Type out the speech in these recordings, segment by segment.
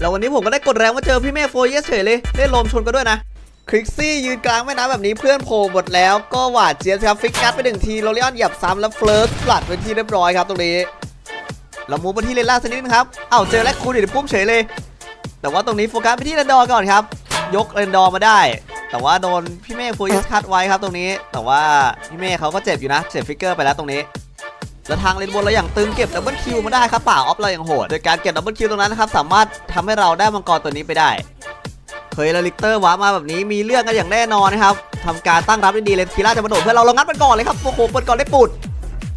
แล้ววันนี้ผมก็ได้กดแรงมาเจอพี่เมฆโฟเยสเฉยเลยได้ลมชนกันด้วยนะคริกซี่ยืนกลางแม่น้ำแบบนี้เพื่อนโผล่หมดแล้วก็หวาดเจี๊ยบครับฟิกกัดไปหนึ่งทีโรลิออนเหยียบซ้ำแล้วเฟิร์สปลัดเป็นที่เรียบร้อยครับตรงนี้เรามูฟมาที่เลนล่าสักนิดนึงครับเอ้าเจอแลกคูนอยู่ในปุ้มเฉยเลย แต่ว่าตรงนี้โฟกัสไปที่เรนดอร์ก่อนครับ ยกเรนดอร์มาได้ แต่ว่าโดนพี่เมฆโฟกัสคัดไว้ครับตรงนี้ แต่ว่าพี่เมฆเขาก็เจ็บอยู่นะเจ็บฟิกเกอร์ไปแล้วตรงนี้ แล้วทางเลนบนเราอย่างตึงเก็บดับเบิลคิวมาได้ครับป่าออฟเราอย่างโหดโดยการเก็บดับเบิลคิวตรงนั้นนะครับสามารถทำให้เราได้มังกรตัวนี้ไปได้เคยล้วลิกเตอร์ว้ามาแบบนี้มีเรื่องกันอย่างแน่นอนนะครับทำการตั้งรับได้ดีเลยคีร่าจะมาโดดเพื่อเราเรางัดมันก่อนเลยครับโอ้โหเปิดก่อนได้ปุด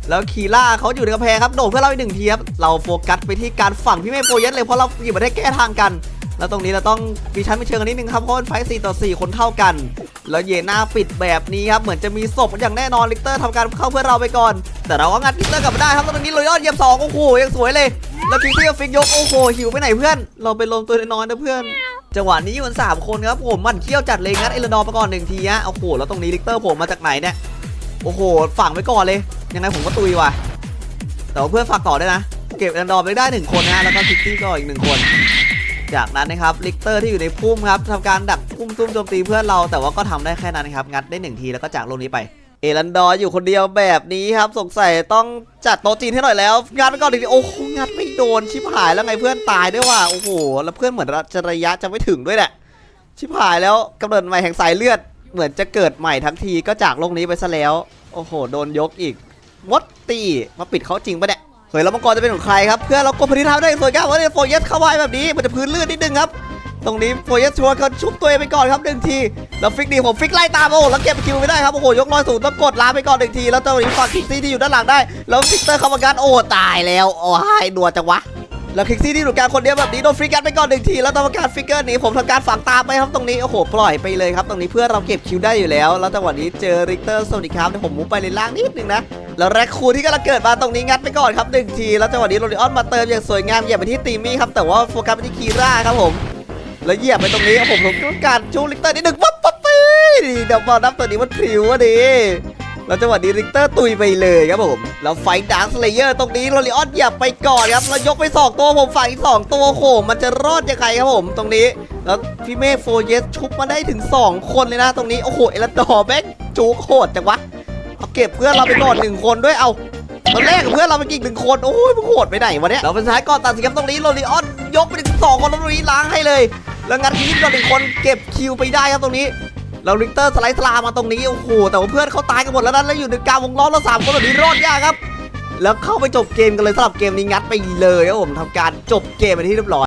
แล้วคีร่าเขาอยู่ในกำแพงครับโดดเพื่อเราอีกหนึ่งทีครับเราโฟกัสไปที่การฝั่งพี่เมฆโปรเยสเลยเพราะเราหยิบมาได้แก้ทางกัน แล้วตรงนี้เราต้องมีชั้นมีเชิงกันนิดนึงครับเพราะมันไฟต์4ต่อ4คนเท่ากัน แล้วเยน่าปิดแบบนี้ครับเหมือนจะมีศพอย่างแน่นอนลิกเตอร์ทำการเข้าเพื่อเราไปก่อน แต่เราก็งัดลิกเตอร์กลับมาได้ครับตรงนี้เลยยอดเยี่ยมสองโอ้โหยังสวยเลย แล้วคิกซี่กับฟิกยกโอ้โหหิวไปไหนเพื่อน เราไปลมตัวน้อยนะเพื่อนจังหวะนี้อยู่กันสามคนครับผมมันเขี้ยวจัดเลยงัดเอเลนอร์ไปก่อนหนึ่งทีฮะโอ้โหแล้วตรงนี้ลิกเตอร์ผมมาจากไหนเนี่ยโอ้โหฝังไว้ก่อนเลย ยังไงผมก็ตุยว่ะแต่ว่าเพื่อนฝากต่อได้นะ เก็บเอเลนอร์ไปได้หนึ่งคนนะแล้วก็คิกซี่ก็อีกหนึ่งคน จากนั้นนะครับลิกเตอร์ที่อยู่ในพุ่มครับทำการดักพุ่มซุ่มโจมตีเพื่อนเราแต่ว่าก็ทำได้แค่นั้นครับงัดได้หนึ่งทีแล้วก็จากโลกนี้ไปเอรันดอร์อยู่คนเดียวแบบนี้ครับสงสัยต้องจัดโต๊ะจีนให้หน่อยแล้วงัดไปก่อนดีโอ้โหงัดไม่โดนชิบหายแล้วไงเพื่อนตายด้วยว่ะโอ้โหแล้วเพื่อนเหมือนจะระยะจะไม่ถึงด้วยแหละชิบหายแล้วกำเนิดใหม่แห่งสายเลือด เหมือนจะเกิดใหม่ทั้งทีก็จากโลกนี้ไปซะแล้ว โอ้โห โดนยกอีกมดตีมาปิดเขาจริงปะเนี่ย เฮ้ยแล้วมังกรจะเป็นของใครครับเพื่อเรากดพนิธาได้สวยงามว่าเนี่ยโฟเยสเข้าไว้แบบนี้มันจะพื้นลื่นนิดนึงครับตรงนี้โฟเยสชัวร์เขาชุบตัวเองไปก่อนครับหนึ่งทีแล้วฟิกดีผมฟิกไล่ตามโอ้แล้วเก็บคิวไม่ได้ครับโอ้โหยกร้อยสูงต้องกดลาไปก่อนหนึ่งทีแล้วเจ้าหนี้ฝั่งคิกซี่ที่อยู่ด้านหลังได้ แล้วฟิกเตอร์เข้ามากันโอ้ตายแล้วโอ้หายดัวจังวะแล้วคิกซี่ที่อยู่กางคนเดียวแบบนี้โดนฟรีกันไปก่อนหนึ่งทีแล้วทำการฟิกเกอร์หนีผมทำการฝังตามไปครับตรงนี้โอ้โหปล่อยไปเลยครับตรงนี้เพื่อเราเก็บคิวได้อยู่แล้ว แล้วจังหวะนี้เจอริกเตอร์สวัสดีครับเดี๋ยวผมมุฟไปเลนล่างนิดนึงนะ แล้วแร็คคูที่กำลังเกิดมาตรงนี้งัดไปก่อนครับหนึ่งที แล้วจังหวะนี้โรลิออนมาเติมอย่างสวยงามเหยียบไปที่ตีมี่ครับแต่ว่าโฟกัสไปที่คีร่าครับผม แล้วเหยียบไปตรงนี้ครับผมผมต้องการชูลิกเตอร์นิดหนึ่งปั๊บปั๊บปีเดี๋ยวบอลนับตัวนี้มันพริ้วอะดิแล้วจังหวะนี้ลิกเตอร์ตุยไปเลยครับผม แล้วไฟดังสเลเยอร์ตรงนี้โรลิออนเหยียบไปก่อนครับแล้วยกไปสองตัวผมฝั่งอีกสองตัวโหมันจะรอดยังไงครับผมตรงนี้ แล้วพี่เมฆโฟเยสชุบมาได้ถึง 2 คนเลยนะ ตรงนี้โอ้โหเอลดอแบ็กจูโคตรจังวะ เอาเก็บเพื่อนเราไปก่อนหนึ่งคนด้วยเอาตอนแรกกับเพื่อนเราไปกินหนึ่งคนโอ้ยมึงโหดไปไหนวะเนี่ยเราเป็นท้ายก่อนตัดสินครับตรงนี้โรลิออนยกไปถึงสองคนตรงนี้ล้างให้เลย แล้วงัดคิดก่อนหนึ่งคนเก็บคิวไปได้ครับตรงนี้เราลิกเตอร์สไลด์สลามาตรงนี้โอ้โหแต่ว่าเพื่อนเขาตายกันหมดแล้วนะแล้วอยู่ในกลางวงล้อมแล้วสามคนแบบนี้รอดยากครับ แล้วเข้าไปจบเกมกันเลยสำหรับเกมนี้งัดไปเลยครับผมทำการจบเกมไปนที่เรียบร้อย